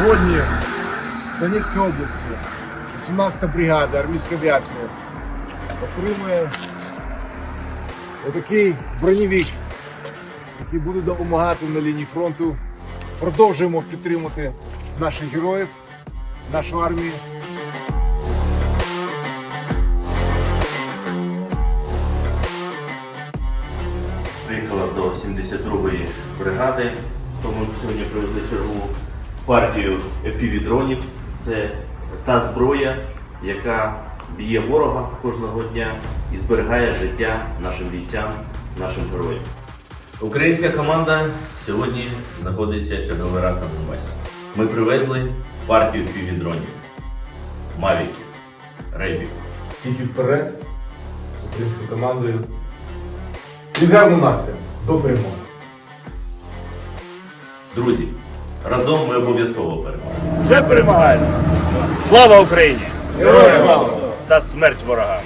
Сьогодні в Донецькій області 18-та бригада армійської авіації отримує отакий бронєвік, який буде допомагати на лінії фронту. Продовжуємо підтримувати наших героїв, нашу армію. Приїхала до 72-ї бригади, тому сьогодні привезли чергову партію FPV-дронів. Це та зброя, яка б'є ворога кожного дня і зберігає життя нашим бійцям, нашим героям. Українська команда сьогодні знаходиться черговий раз на Донбасі. Ми привезли партію FPV-дронів, Мавіків, Рейбів. Тільки вперед з українською командою. І з гарним настроєм. До перемоги. Друзі, разом ми обов'язково переможемо. Вже перемагаємо! Слава Україні! Героям слава! Та смерть ворогам!